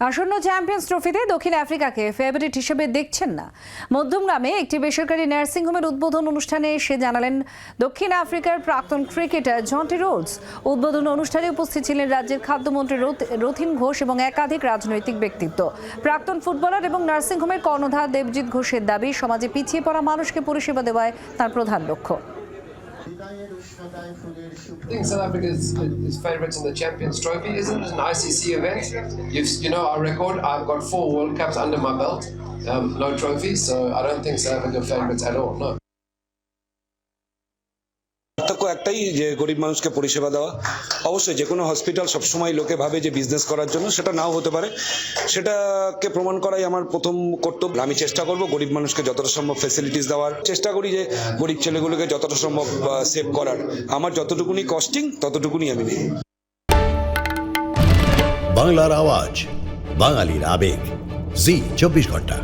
আসন্ন চ্যাম্পিয়ন্স ট্রফিতে দক্ষিণ আফ্রিকাকে ফেভারিট হিসেবে দেখছেন না। মধ্যমগ্রামে একটি বেসরকারি নার্সিংহোমের উদ্বোধন অনুষ্ঠানে এসে জানালেন, দক্ষিণ আফ্রিকার প্রাক্তন ক্রিকেটার জন্টি রোডস উদ্বোধন অনুষ্ঠানে উপস্থিত ছিলেন রাজ্যের খাদ্যমন্ত্রী রথ- রথিন ঘোষ এবং একাধিক রাজনৈতিক ব্যক্তিত্ব। প্রাক্তন ফুটবলার এবং নার্সিংহোমের কর্ণধার দেবজিৎ ঘোষের দাবি, সমাজে পিছিয়ে পড়া মানুষকে পরিষেবা দেওয়ায় তার প্রধান লক্ষ্য। I think South Africa is, is favourites in the Champions Trophy. Isn't it an ICC event? You've, you know our record. I've got four World Cups under my belt, um, no trophies. So I don't think South Africa favourites at all. No. একটাই যে গরিব মানুষকে পরিষেবা দেওয়া। অবশ্যই যে কোনো hospital সবসময় লোকে ভাবে যে বিজনেস করার জন্য, সেটা নাও হতে পারে। সেটাকে প্রমাণ করাই আমার প্রথম কর্তব্য। আমি চেষ্টা করব গরিব মানুষকে যতটা সম্ভব ফেসিলিটিস দেওয়ার। চেষ্টা করি যে গরিব ছেলেগুলোকে যতটা সম্ভব সেভ করার। আমার যতটুকুনি কস্টিং ততটুকুনি আমি নিই। বাংলার আওয়াজ, বাঙালির আবেগ। জি, চব্বিশ ঘণ্টা।